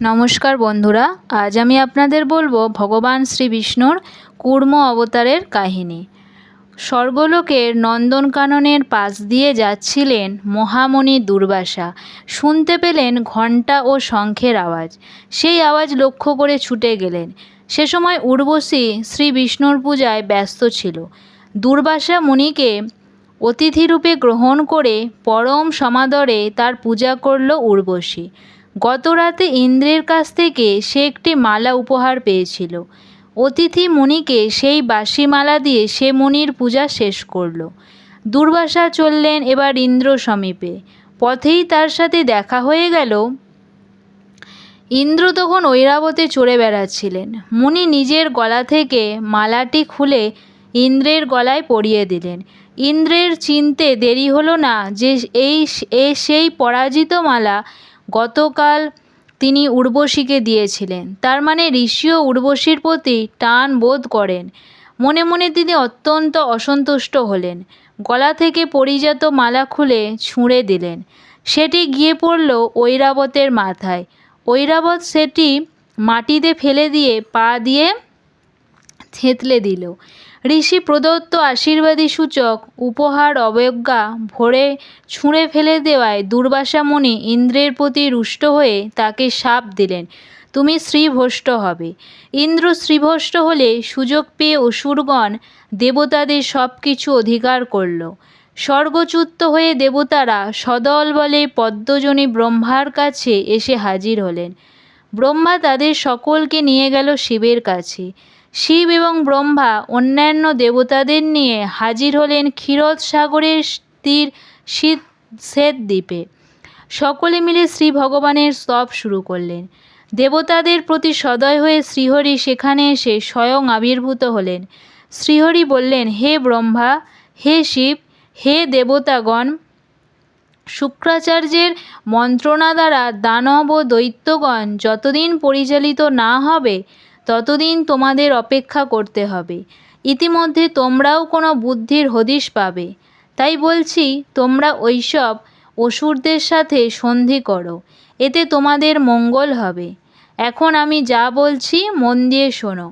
নমস্কার বন্ধুরা, আজ আমি আপনাদের বলব ভগবান শ্রী বিষ্ণুর কুর্ম অবতারের কাহিনী। স্বর্গলোকের নন্দনকাননের পাশ দিয়ে যাচ্ছিলেন মহামণি দুর্বাসা। শুনতে পেলেন ঘণ্টা ও শঙ্খের আওয়াজ। সেই আওয়াজ লক্ষ্য করে ছুটে গেলেন। সে সময় উর্বশী শ্রী বিষ্ণুর পূজায় ব্যস্ত ছিল। দুর্বাসা মুনিকে অতিথিরূপে গ্রহণ করে পরম সমাদরে তার পূজা করল উর্বশী। গত রাতে ইন্দ্রের কাছ থেকে সে একটি মালা উপহার পেয়েছিল। অতিথি মুনিকে সেই বাসি মালা দিয়ে সে মুনির পূজা শেষ করল। দুর্বাসা চললেন এবার ইন্দ্র সমীপে। পথেই তার সাথে দেখা হয়ে গেল। ইন্দ্র তখন ঐরাবতে চড়ে বেড়াচ্ছিলেন। মুনি নিজের গলা থেকে মালাটি খুলে ইন্দ্রের গলায় পরিয়ে দিলেন। ইন্দ্রের চিনতে দেরি হলো না যে এই সেই পরাজিত মালা গতকাল তিনি উর্বশীকে দিয়েছিলেন। তার মানে ঋষিও উর্বশীর প্রতি টান বোধ করেন। মনে মনে তিনি অত্যন্ত অসন্তুষ্ট হলেন। গলা থেকে পরিজাত মালা খুলে ছুঁড়ে দিলেন। সেটি গিয়ে পড়ল ঐরাবতের মাথায়। ঐরাবত সেটি মাটিতে ফেলে দিয়ে পা দিয়ে থেঁতলে দিল। ঋষি প্রদত্ত আশীর্বাদী সূচক, উপহার অবজ্ঞা, ভরে ছুঁড়ে ফেলে দেওয়ায় দুর্বাসা মুনি ইন্দ্রের প্রতি রুষ্ট হয়ে তাকে শাপ দিলেন। তুমি শ্রীভ্রষ্ট হবে। ইন্দ্র শ্রীভ্রষ্ট হলে সুযোগ পেয়ে অসুরগণ দেবতাদের সব কিছু অধিকার করল। স্বর্গচ্যুত হয়ে দেবতারা সদল বলে পদ্মজনী ব্রহ্মার কাছে এসে হাজির হলেন। ব্রহ্মা তাদের সকলকে নিয়ে গেল শিবের কাছে। শিব এবং ব্রহ্মা অন্যান্য দেবতাদের নিয়ে হাজির হলেন ক্ষীরদ সাগরের তীর শীত শ্বেত দ্বীপে। সকলে মিলে শ্রী ভগবানের স্তব শুরু করলেন। দেবতাদের প্রতি সদয় হয়ে শ্রীহরি সেখানে এসে স্বয়ং আবির্ভূত হলেন। শ্রীহরি বললেন, হে ব্রহ্মা, হে শিব, হে দেবতাগণ, শুক্রাচার্যের মন্ত্রণা দ্বারা দানব ও দৈত্যগণ যতদিন পরিচালিত না হবে ততদিন তোমাদের অপেক্ষা করতে হবে। ইতিমধ্যে তোমরাও কোনো বুদ্ধির হদিশ পাবে। তাই বলছি, তোমরা ওইসব অসুরদের সাথে সন্ধি করো, এতে তোমাদের মঙ্গল হবে। এখন আমি যা বলছি, মন দিয়ে শোনো।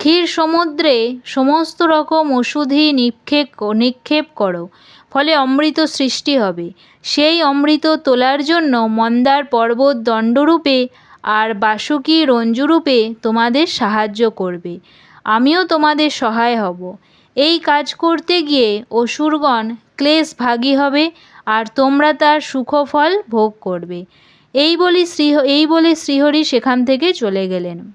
ক্ষীর সমুদ্রে সমস্ত রকম ওষুধই নিক্ষেপ নিক্ষেপ করো, ফলে অমৃত সৃষ্টি হবে। সেই অমৃত তোলার জন্য মন্দার পর্বত দণ্ডরূপে আর বাসুকী রঞ্জুরূপে তোমাদের সাহায্য করবে। আমিও তোমাদের সহায় হব। এই কাজ করতে গিয়ে অসুরগণ ক্লেশ ভাগী হবে আর তোমরা তার সুখফল ভোগ করবে। এই বলি শ্রী, এই বলে শ্রীহরি সেখান থেকে চলে গেলেন।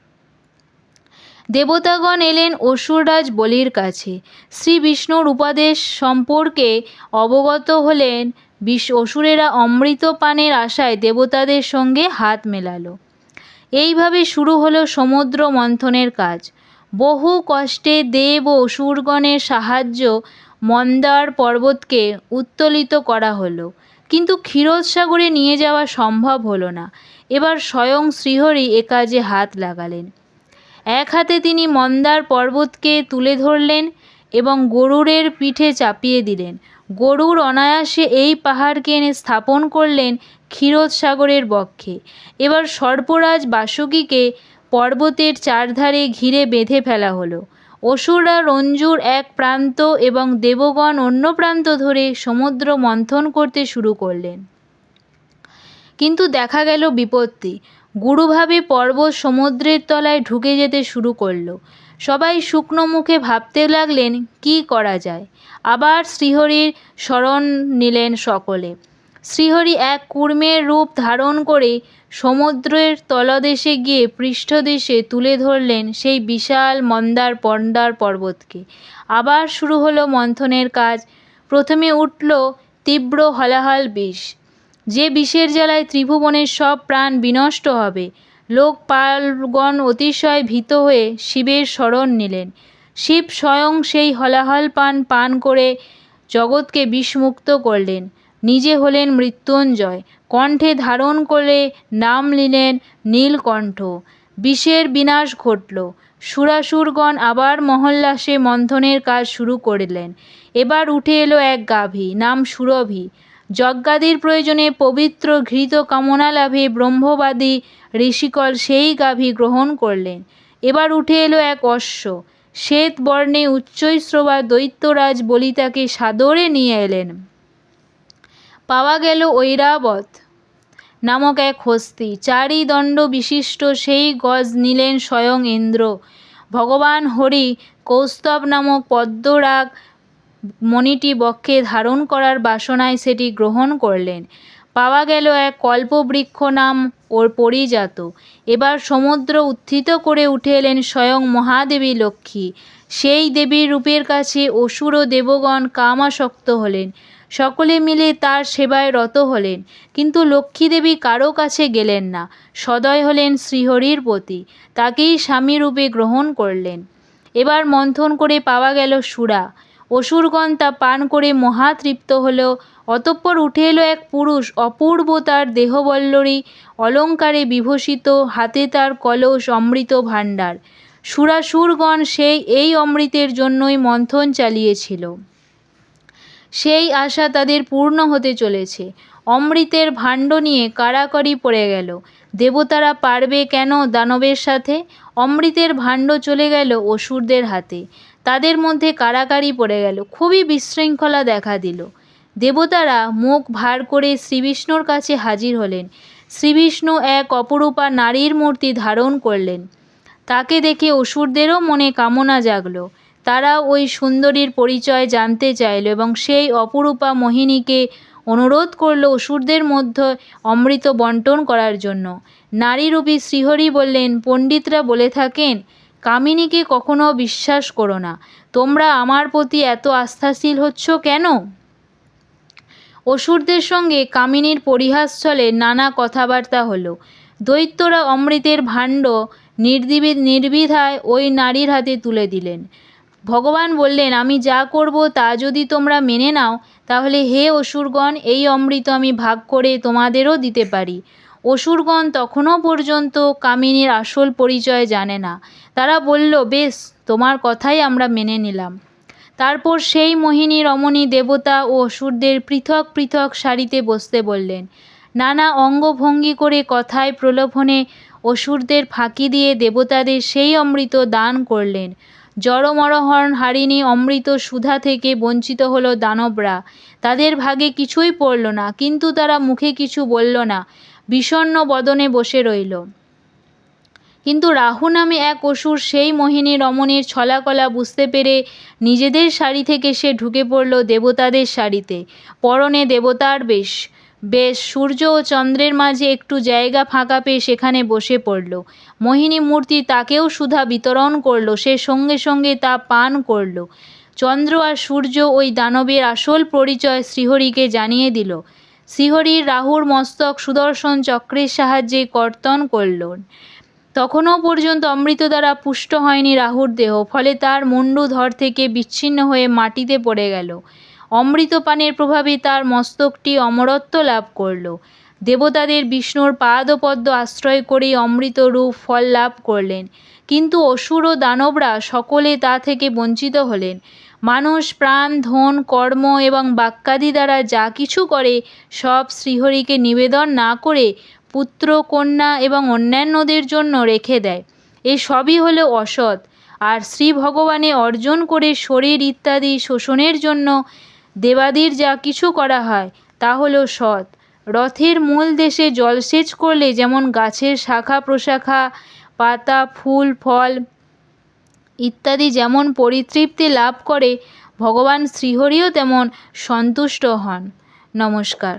দেবতাগণ এলেন অসুররাজ বলির কাছে। শ্রী বিষ্ণুর উপদেশ সম্পর্কে অবগত হলেন বিষ, অসুরেরা অমৃত পানের আশায় দেবতাদের সঙ্গে হাত মেলালো। এইভাবে শুরু হলো সমুদ্র মন্থনের কাজ। বহু কষ্টে দেব ও অসুরগণের সাহায্য মন্দার পর্বতকে উত্তোলিত করা হলো। কিন্তু ক্ষীরোদসাগরে নিয়ে যাওয়া সম্ভব হলো না। এবার স্বয়ং শ্রীহরি এ কাজে হাত লাগালেন। এক হাতে তিনি মন্দার পর্বতকে তুলে ধরলেন এবং গরুরের পিঠে চাপিয়ে দিলেন। গরুর অনায়াসে এই পাহাড়কে এনে স্থাপন করলেন ক্ষীরোদসাগরের বক্ষে। এবার সর্পরাজ বাসুকীকে পর্বতের চারধারে ঘিরে বেঁধে ফেলা হলো। অসুররা রঞ্জুর এক প্রান্ত এবং দেবগণ অন্য প্রান্ত ধরে সমুদ্র মন্থন করতে শুরু করলেন। কিন্তু দেখা গেল বিপত্তি। গুরুভাবে পর্বত সমুদ্রের তলায় ঢুকে যেতে শুরু করল। সবাই শুকনো মুখে ভাবতে লাগলেন, কি করা যায়? আবার শ্রীহরির শরণ নিলেন সকলে। শ্রীহরি এক কুর্মের রূপ ধারণ করে সমুদ্রের তলদেশে গিয়ে পৃষ্ঠদেশে তুলে ধরলেন সেই বিশাল মন্দার পন্দার পর্বতকে। আবার শুরু হলো মন্থনের কাজ। প্রথমে উঠল তীব্র হলাহল বিষ। যে বিষের জ্বালায় ত্রিভুবনের সব প্রাণ বিনষ্ট হবে লোকপালগণ অতিশয় ভীত হয়ে শিবের শরণ নিলেন। শিব স্বয়ং সেই হলাহল পান পান করে জগৎকে বিষমুক্ত করলেন। নিজে হলেন মৃত্যুঞ্জয়। কণ্ঠে ধারণ করে নাম নিলেন নীলকণ্ঠ। বিষের বিনাশ ঘটল। সুরাসুরগণ আবার মহল্লাসে মন্থনের কাজ শুরু করলেন। এবার উঠে এলো এক গাভী, নাম সুরভি। যজ্ঞাদির প্রয়োজনে পবিত্র ঘৃত কামনা লাভে ব্রহ্মবাদী ঋষিকল সেই গাভী গ্রহণ করলেন। এবার উঠে এলো এক অশ্ব। শ্বেত বর্ণে উচ্চৈশ্রবা দৈত্যরাজ বলি তাকে সাদরে নিয়ে এলেন। পাওয়া গেল ঐরাবত নামক এক হস্তি। চারি দণ্ড বিশিষ্ট সেই গজ নিলেন স্বয়ং ইন্দ্র। ভগবান হরি কৌস্তব নামক পদ্মরাগ মণিটি বক্ষে ধারণ করার বাসনায় সেটি গ্রহণ করলেন। পাওয়া গেল এক কল্পবৃক্ষ নাম ওর পরিজাত। এবার সমুদ্র উত্থিত করে উঠে এলেন স্বয়ং মহাদেবী লক্ষ্মী। সেই দেবীর রূপের কাছে অসুর ও দেবগণ কামাসক্ত হলেন। সকলে মিলে তার সেবায় রত হলেন, কিন্তু লক্ষ্মীদেবী কারও কাছে গেলেন না, সদয় হলেন শ্রীহরির প্রতি তাকেই স্বামীরূপে গ্রহণ করলেন। এবার মন্থন করে পাওয়া গেল সুরা। অসুরগণ তা পান করে মহাতৃপ্ত হল, অতঃপর উঠে এলো এক পুরুষ অপূর্ব তার দেহবল্লরী, অলঙ্কারে বিভূষিত, হাতে তার কলস অমৃত ভাণ্ডার। সুরাসুরগণ সেই এই অমৃতের জন্যই মন্থন চালিয়েছিল। সেই আশা তাদের পূর্ণ হতে চলেছে। অমৃতের ভাণ্ড নিয়ে কাড়াকাড়ি পড়ে গেল। দেবতারা পারবে কেন দানবের সাথে? অমৃতের ভাণ্ড চলে গেল অসুরদের হাতে। তাদের মধ্যে কাড়াকাড়ি পড়ে গেল। খুবই বিশৃঙ্খলা দেখা দিল। দেবতারা মুখ ভার করে শ্রীবিষ্ণুর কাছে হাজির হলেন। শ্রীবিষ্ণু এক অপরূপা নারীর মূর্তি ধারণ করলেন। তাকে দেখে অসুরদেরও মনে কামনা জাগলো। তারা ওই সুন্দরীর পরিচয় জানতে চাইল এবং সেই অপরূপা মোহিনীকে অনুরোধ করল অসুরদের মধ্যে অমৃত বন্টন করার জন্য। নারীরূপী শ্রীহরি বললেন, পণ্ডিতরা বলে থাকেন, কামিনীকে কখনো বিশ্বাস করো না। তোমরা আমার প্রতি এত আস্থাশীল হচ্ছ কেন? অসুরদের সঙ্গে কামিনীর পরিহাস চলে নানা কথাবার্তা হলো। দৈত্যরা অমৃতের ভাণ্ড নির্দিবি, নির্বিধায় ওই নারীর হাতে তুলে দিলেন। ভগবান বললেন, আমি যা করব তা যদি তোমরা মেনে নাও, তাহলে হে অসুরগণ, এই অমৃত আমি ভাগ করে তোমাদেরও দিতে পারি। অসুরগণ তখনও পর্যন্ত কামিনীর আসল পরিচয় জানে না। তারা বলল, বেশ, তোমার কথাই আমরা মেনে নিলাম। তারপর সেই মোহিনী রমণী দেবতা ও অসুরদের পৃথক পৃথক সারিতে বসতে বললেন, নানা অঙ্গভঙ্গি করে কথায় প্রলোভনে অসুরদের ফাঁকি দিয়ে দেবতাদের সেই অমৃত দান করলেন। জড়মরহরণ হারিণী অমৃত সুধা থেকে বঞ্চিত হল দানবরা। তাদের ভাগে কিছুই পড়ল না, কিন্তু তারা মুখে কিছু বলল না বিষণ্ন বদনে বসে রইল। কিন্তু রাহু নামে এক অসুর সেই মোহিনী রমণীর ছলাকলা বুঝতে পেরে নিজেদের শাড়ি থেকে সে ঢুকে পড়ল দেবতাদের শাড়িতে। পরনে দেবতার বেশ। বেশ, সূর্য ও চন্দ্রের মাঝে একটু জায়গা ফাঁকা পেয়ে সেখানে বসে পড়ল। মোহিনী মূর্তি তাকেও সুধা বিতরণ করল, সে সঙ্গে সঙ্গে তা পান করল। চন্দ্র আর সূর্য ওই দানবের আসল পরিচয় শ্রীহরিকে জানিয়ে দিল। শ্রীহরির রাহুর মস্তক সুদর্শন চক্রের সাহায্যে কর্তন করল। তখনও পর্যন্ত অমৃত দ্বারা পুষ্ট হয়নি রাহুর দেহ, ফলে তার মুন্ডু ধর থেকে বিচ্ছিন্ন হয়ে মাটিতে পড়ে গেল। অমৃতপানের প্রভাবে তার মস্তকটি অমরত্ব লাভ করল। দেবতাদের বিষ্ণুর পাদপদ্ম আশ্রয় করেই অমৃত রূপ ফল লাভ করলেন। কিন্তু অসুর ও দানবরা সকলে তা থেকে বঞ্চিত হলেন। মানুষ, প্রাণ, ধন, কর্ম এবং বাক্যাদি দ্বারা যা কিছু করে, সব শ্রীহরিকে নিবেদন না করে পুত্র, কন্যা এবং অন্যান্যদের জন্য রেখে দেয়। এ সবই হলো অসৎ। আর শ্রী ভগবানে অর্জন করে শরীর ইত্যাদি শোষণের জন্য দেবাদির যা কিছু করা হয়, তা হল সৎ। রথের মূল দেশে জলসেচ করলে যেমন গাছের শাখা প্রশাখা, পাতা, ফুল, ফল ইত্যাদি যেমন পরিতৃপ্তি লাভ করে, ভগবান শ্রীহরিও তেমন সন্তুষ্ট হন। নমস্কার।